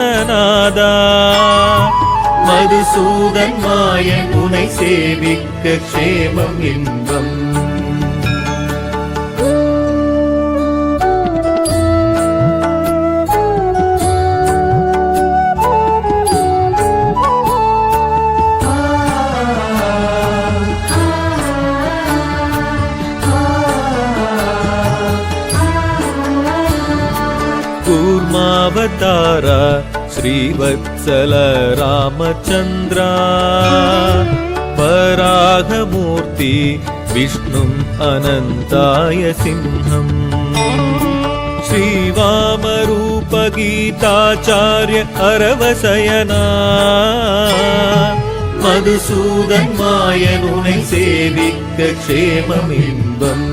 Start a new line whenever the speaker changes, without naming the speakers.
நாதா மதுசூதன் மாயன் உனை சேவிக்க க்ஷேமம் இன்பம். कूर्मावतार श्रीवत्सल रामचन्द्रा परागमूर्ति विष्णुम् अनन्ताय सिंहम् श्रीवामरूपगीताचार्य अरवसयना மதுசூதன் மாயனுனை சேவிக்க க்ஷேமமின்பம்